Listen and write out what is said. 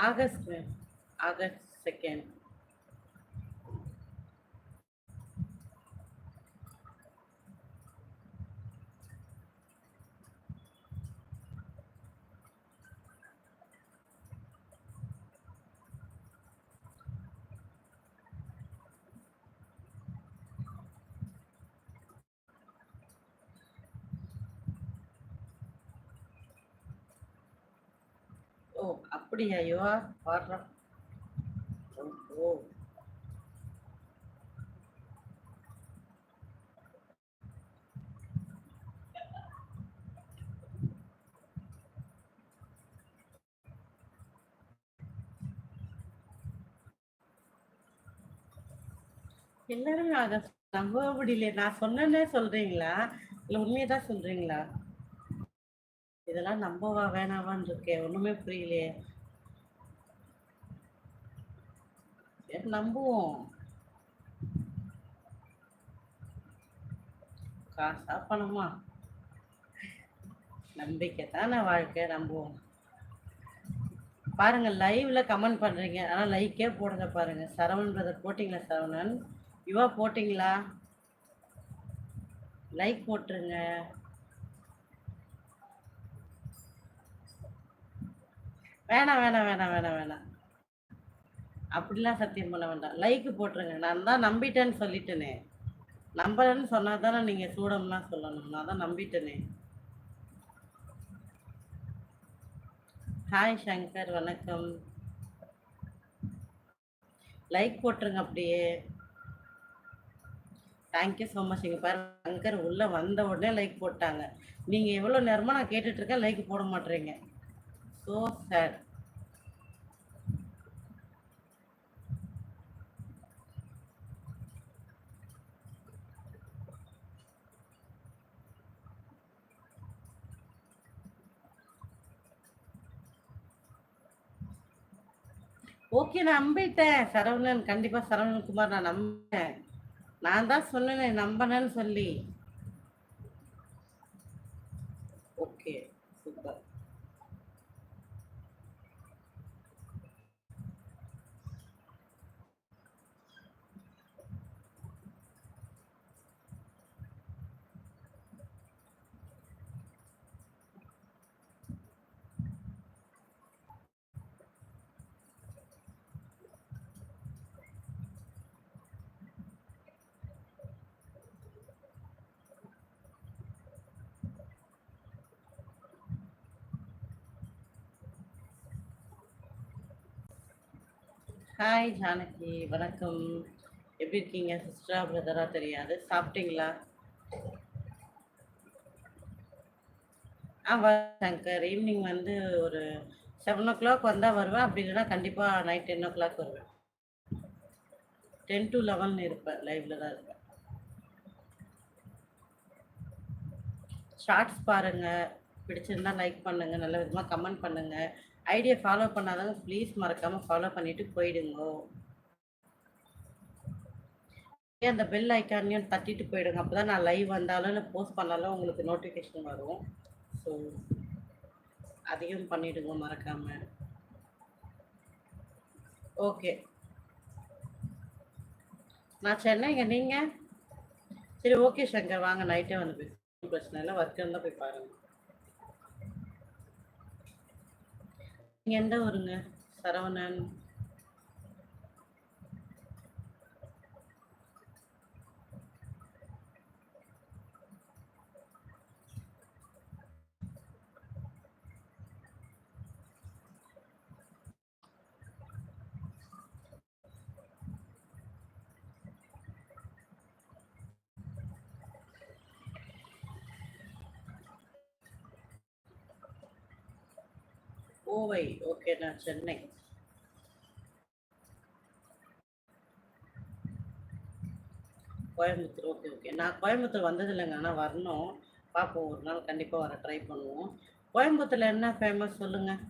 August, ma'am. August 2nd. அப்படியா யுவா பாடுறா ஓ. எல்லாரும் அத நம்ப முடியல நான் சொன்னேன்னே சொல்றீங்களா? இல்ல உண்மையதான் சொல்றீங்களா? இதெல்லாம் நம்பவா வேணாவான்னு இருக்கே. ஒண்ணுமே புரியலையே. சரி நம்புவோம். காசா பணமா நம்பிக்கை தானே வாழ்க்கை நம்புவோம். பாருங்க லைவ்ல கமெண்ட் பண்றீங்க. ஆனா லைக்கே போடுங்க பாருங்க. சரவணன் பிரதர் போட்டிங்களா சரவணன்? யுவா போட்டிங்களா? லைக் போட்டுருங்க. வேணாம் வேணாம் வேணாம் வேணாம் வேணாம் அப்படிலாம் சத்தியம் பண்ண வேண்டாம். லைக்கு போட்டுருங்க. நான் தான் நம்பிட்டேன்னு சொல்லிட்டேனே. நம்பலன்னு சொன்னா தானே நீங்கள் சூடம்லாம் சொல்லணும். நான் தான் நம்பிட்டேனே. ஹாய் சங்கர் வணக்கம். லைக் போட்டுருங்க அப்படியே. தேங்க்யூ ஸோ மச் இங்கே பாரு சங்கர் உள்ளே வந்த உடனே லைக் போட்டாங்க. நீங்கள் எவ்வளோ நேரமாக நான் கேட்டுட்ருக்கேன் லைக் போட மாட்டேறீங்க. ஸோ சேட் ஓகே நான் நம்பிட்டேன். சரவணன் கண்டிப்பா சரவணன் குமார் நான் நம்பிட்டேன் நான் தான் சொன்னேன் நம்பனேன்னு சொல்லி. ஓகே ஹாய் ஜானகி வணக்கம். எப்படி இருக்கீங்க? சிஸ்டரா பிரதரா தெரியாது. சாப்பிட்டீங்களா? ஆ சங்கர். ஈவினிங் வந்து ஒரு செவன் ஓ கிளாக் வந்தால் வருவேன். அப்படி இல்லைன்னா கண்டிப்பாக நைட் டென் ஓ கிளாக் வருவேன் டென் டு லெவன் இருப்பேன். லைவில் தான் இருப்பேன். ஷார்ட்ஸ் பாருங்க. பிடிச்சிருந்தா லைக் பண்ணுங்கள் நல்ல விதமாக கமெண்ட் பண்ணுங்கள் ஐடியா ஃபாலோ பண்ணாதவங்க ப்ளீஸ் மறக்காம ஃபாலோ பண்ணிட்டு போயிடுங்க. ஏன் அந்த பெல் ஐக்கானையும் தட்டிட்டு போயிடுங்க. அப்பதான் நான் லைவ் வந்தாலும் இல்லை போஸ்ட் பண்ணாலும் உங்களுக்கு நோட்டிஃபிகேஷன் வரும். ஸோ அதையும் பண்ணிடுங்க மறக்காம. ஓகே நான் சென்னைங்க நீங்கள் சரி ஓகே சங்கர். வாங்க நைட்டே வந்து பேசுகிறேன் பிரச்சனை இல்லை. ஒர்க் இருந்தால் போய் பாருங்கள் நீங்கள் எந்த ஊருங்க? சரவணன். கோவை. ஓகே நான் சென்னை. கோயம்புத்தூர். Okay okay. நான் கோயம்புத்தூர் வந்தது இல்லைங்க ஆனால் வரணும். பார்ப்போம் ஒரு நாள் கண்டிப்பாக வர ட்ரை பண்ணுவோம். கோயம்புத்தூரில் என்ன ஃபேமஸ் சொல்லுங்கள்